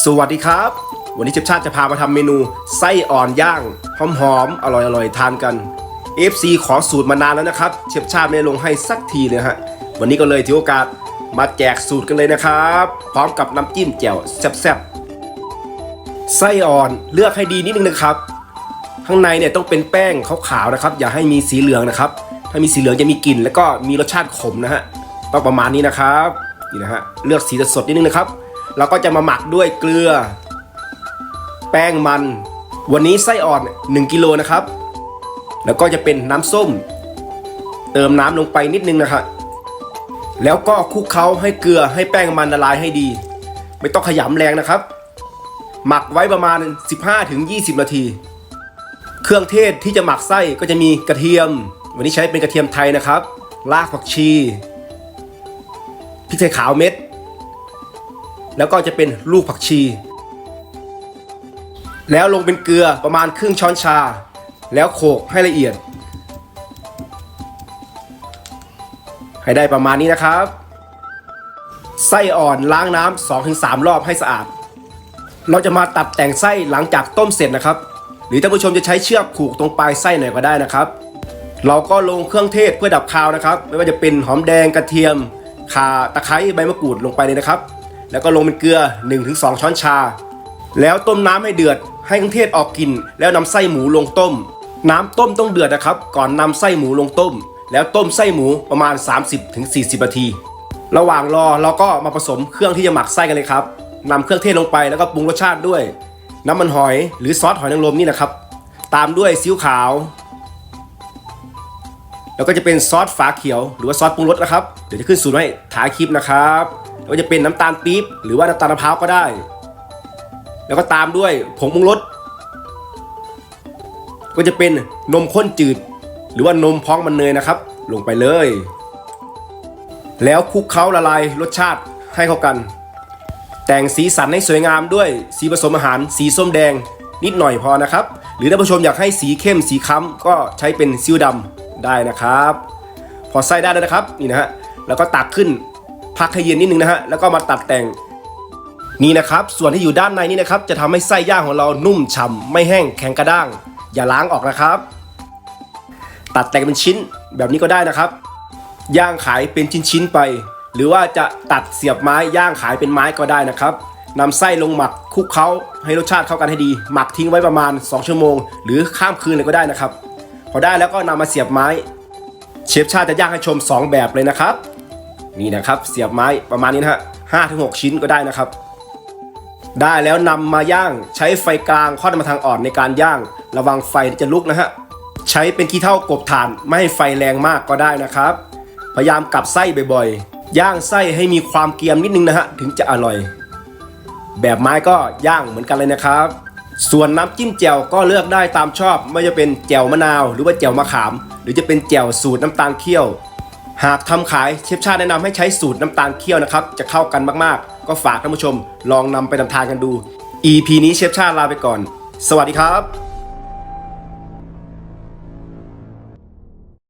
สวัสดีครับ วันนี้เชฟชาติจะพามาทำเมนูไส้อ่อนย่าง หอมๆ อร่อยๆ ทานกัน FC ขอสูตรมานานแล้วนะครับเชฟชาติไม่ลงให้สักทีเลยฮะ วันนี้ก็เลยถือโอกาสมาแจกสูตรกันเลยนะครับ พร้อมกับน้ำจิ้มแจ่วแซ่บๆ ไส้อ่อนเลือกให้ดีนิดนึงนะครับ ข้างในเนี่ยต้องเป็นแป้งขาวๆนะครับ อย่าให้มีสีเหลืองนะครับ ถ้ามีสีเหลืองจะมีกลิ่น แล้วก็มีรสชาติขมนะฮะต้องประมาณนี้นะครับนี่นะฮะเลือกสีสดๆนิดนึงนะครับ เราก็จะมาหมักด้วยเกลือ แป้งมัน วันนี้ไส้อ่อน 1กิโลนะครับ แล้วก็จะเป็นน้ำส้ม เติมน้ำลงไปนิดนึงนะครับแล้วก็คลุกเคล้าให้เกลือให้แป้งมันละลายให้ดี ไม่ต้องขยำแรงนะครับ หมักไว้ประมาณ 15-20 นาที เครื่องเทศที่จะหมักไส้ก็จะมีกระเทียม วันนี้ใช้เป็นกระเทียมไทยนะครับ รากผักชีพริกไทยขาวเม็ด แล้วก็จะเป็นลูกผักชี แล้วลงเป็นเกลือประมาณครึ่งช้อนชา แล้วโขลกให้ละเอียด ให้ได้ประมาณนี้นะครับ ไส้อ่อนล้างน้ำ2-3รอบให้สะอาด เราจะมาตัดแต่งไส้หลังจากต้มเสร็จนะครับ หรือท่านผู้ชมจะใช้เชือกผูกตรงปลายไส้หน่อยก็ได้นะครับ เราก็ลงเครื่องเทศเพื่อดับคาวนะครับ ไม่ว่าจะเป็นหอมแดงกระเทียมข่าตะไคร้ใบมะกรูดลงไปเลยนะครับ แล้วก็ลงเป็นเกลือ 1-2 ช้อนชา แล้วต้มน้ำให้เดือด ให้เครื่องเทศออกกลิ่น แล้วนำไส้หมูลงต้ม น้ำต้มต้องเดือดนะครับ ก่อนนำไส้หมูลงต้ม แล้วต้มไส้หมูประมาณ 30-40 นาที ระหว่างรอเราก็มาผสมเครื่องที่จะหมักไส้กันเลยครับนำเครื่องเทศลงไปแล้วก็ปรุงรสชาติด้วย น้ำมันหอยหรือซอสหอยนางรมนี่นะครับ ตามด้วยซีอิ๊วขาว แล้วก็จะเป็นซอสฝาเขียว หรือว่าซอสปรุงรสนะครับ เดี๋ยวจะขึ้นสูตรไว้ท้ายคลิปนะครับ วก็จะเป็นน้ำตาลปี๊บหรือว่าน้ำตาลมะพร้าวก็ได้ แล้วก็ตามด้วยผงปรุงรสก็จะเป็นนมข้นจืด หรือว่านมพ้องมันเนยนะครับ ลงไปเลย แล้วคลุกเคล้าละลายรสชาติให้เข้ากัน แต่งสีสันให้สวยงามด้วยสีผสมอาหารสีส้มแดงนิดหน่อยพอนะครับ หรือท่านผู้ชมอยากให้สีเข้มสีค้ำก็ใช้เป็นซีอิ๊วดำได้นะครับ พอใส่ได้แล้วนะครับนี่นะฮะแล้วก็ตักขึ้น พักให้เย็นนิดนึงนะฮะแล้วก็มาตัดแต่งนี่นะครับ ส่วนที่อยู่ด้านในนี่นะครับ จะทำให้ไส้ย่างของเรานุ่มฉ่ำไม่แห้งแข็งกระด้าง อย่าล้างออกนะครับ ตัดแต่งเป็นชิ้นแบบนี้ก็ได้นะครับ ย่างขายเป็นชิ้นๆไป หรือว่าจะตัดเสียบไม้ย่างขายเป็นไม้ก็ได้นะครับนำไส้ลงหมักคลุกเคล้าให้รสชาติเข้ากันให้ดี หมักทิ้งไว้ประมาณ 2 ชั่วโมง หรือข้ามคืนเลยก็ได้นะครับ พอได้แล้วก็นำมาเสียบไม้ เชฟชาติจะย่างให้ชม 2 แบบเลยนะครับ นี่นะครับ เสียบไม้ประมาณนี้นะฮะห้าถึงหกชิ้นก็ได้นะครับ ได้แล้วนำมาย่างใช้ไฟกลางค่อนมาทางอ่อนในการย่าง ระวังไฟจะลุกนะฮะใช้เป็นขี้เท่ากบถ่านไม่ให้ไฟแรงมากก็ได้นะครับ พยายามกลับไส้บ่อยๆ ย่างไส้ให้มีความเกรียมนิดนึงนะฮะถึงจะอร่อย แบบไม้ก็ย่างเหมือนกันเลยนะครับ ส่วนน้ำจิ้มแจ่วก็เลือกได้ตามชอบ ไม่ว่าจะเป็นแจ่วมะนาว หรือว่าแจ่วมะขาม หรือจะเป็นแจ่วสูตรน้ำตาลเคี่ยว หากทำขายเชฟชาติแนะนำให้ใช้สูตรน้ำตาลเคี่ยวนะครับ จะเข้ากันมากๆ ก็ฝากท่านผู้ชมลองนำไปทำทานกันดู EP นี้เชฟชาติลาไปก่อน สวัสดีครับ